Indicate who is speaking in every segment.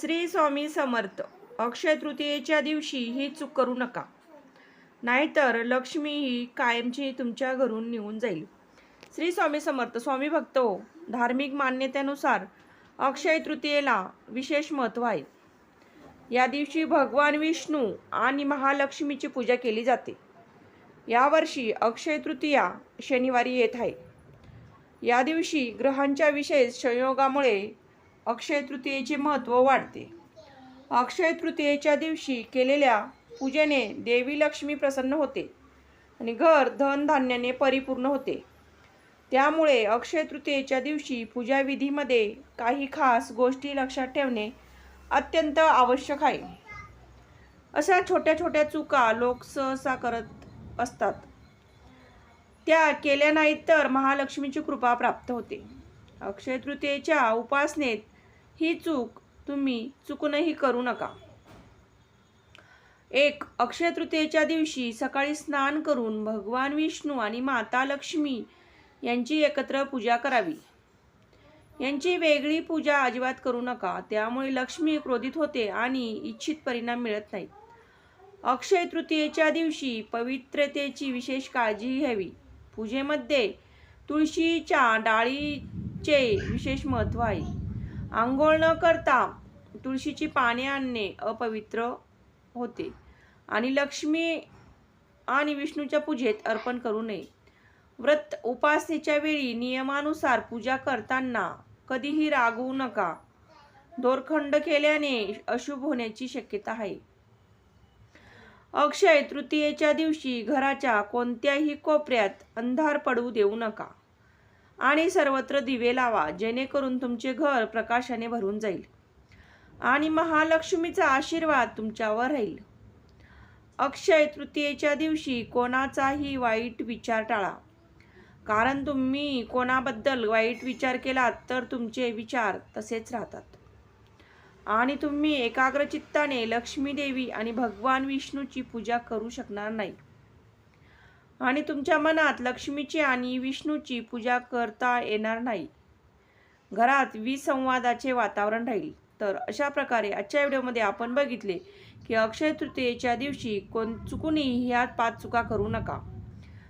Speaker 1: श्री स्वामी समर्थ अक्षय तृतीयेच्या दिवशी ही चूक करू नका. नाहीतर लक्ष्मी ही कायमची तुमच्या घरून निघून जाईल. श्री स्वामी समर्थ स्वामी भक्त हो धार्मिक मान्यतेनुसार अक्षय तृतीयेला विशेष महत्त्व आहे. या दिवशी भगवान विष्णू आणि महालक्ष्मीची पूजा केली जाते. यावर्षी अक्षय तृतीया शनिवारी येत आहे. या दिवशी ग्रहांच्या विशेष संयोगामुळे अक्षय तृतीयेचे महत्त्व वाढते. अक्षय तृतीयेच्या दिवशी केलेल्या पूजेने देवी लक्ष्मी प्रसन्न होते आणि घर धनधान्याने परिपूर्ण होते. त्यामुळे अक्षय तृतीयेच्या दिवशी पूजाविधीमध्ये काही खास गोष्टी लक्षात ठेवणे अत्यंत आवश्यक आहे. अशा छोट्या छोट्या चुका लोक सहसा करत असतात. त्या केल्या नाहीत तर महालक्ष्मीची कृपा प्राप्त होते. अक्षय तृतीयेच्या उपासनेत ही चूक तुम्ही चुकूनही करू नका. एक अक्षय तृतीयेच्या दिवशी सकाळी स्नान करून भगवान विष्णू आणि माता लक्ष्मी यांची एकत्र पूजा करावी. यांची वेगळी पूजा अजिबात करू नका त्यामुळे लक्ष्मी क्रोधित होते आणि इच्छित परिणाम मिळत नाहीत. अक्षय तृतीयेच्या दिवशी पवित्रतेची विशेष काळजी घ्यावी. पूजेमध्ये तुळशीच्या डाळीचे विशेष महत्त्व आहे. आंघोळ न करता तुळशीची पाने आणणे अपवित्र होते. आणि लक्ष्मी आणि विष्णूच्या पूजेत अर्पण करू नये. व्रत उपासनेच्या वेळी नियमानुसार पूजा करताना कधीही रागवू नका. दोरखंड केल्याने अशुभ होण्याची शक्यता आहे. अक्षय तृतीयेच्या दिवशी घराच्या कोणत्याही कोपऱ्यात अंधार पडू देऊ नका. आणि सर्वत्र दिवे लावा जेणेकरून तुमचे घर प्रकाशाने भरून जाईल. आणि महालक्ष्मीचा आशीर्वाद तुमच्यावर राहील. अक्षय तृतीयेच्या दिवशी कोणाचाही वाईट विचार टाळा. कारण तुम्ही कोणाबद्दल वाईट विचार केलात तर तुमचे विचार तसेच राहतात. आणि तुम्ही एकाग्रचित्ताने लक्ष्मीदेवी आणि भगवान विष्णूची पूजा करू शकणार नाही. आणि तुमच्या मनात लक्ष्मीची आणि विष्णूची पूजा करता येणार नाही. घरात विसंवादाचे वातावरण राहील. तर अशा प्रकारे आजच्या व्हिडिओमध्ये आपण बघितले की अक्षय तृतीयेच्या दिवशी कोण चुकूनही ह्यात पाच चुका करू नका.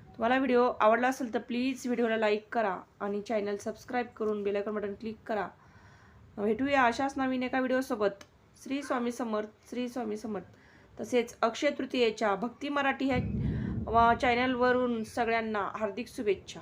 Speaker 1: तुम्हाला व्हिडिओ आवडला असेल तर प्लीज व्हिडिओला लाईक करा आणि चॅनल सबस्क्राईब करून बेलायकॉन बटन क्लिक करा. भेटूया अशाच नवीन एका व्हिडिओसोबत. श्री स्वामी समर्थ श्री स्वामी समर्थ. तसेच अक्षय तृतीयेच्या भक्ती मराठी ह्या चॅनलवरून सगळ्यांना हार्दिक शुभेच्छा.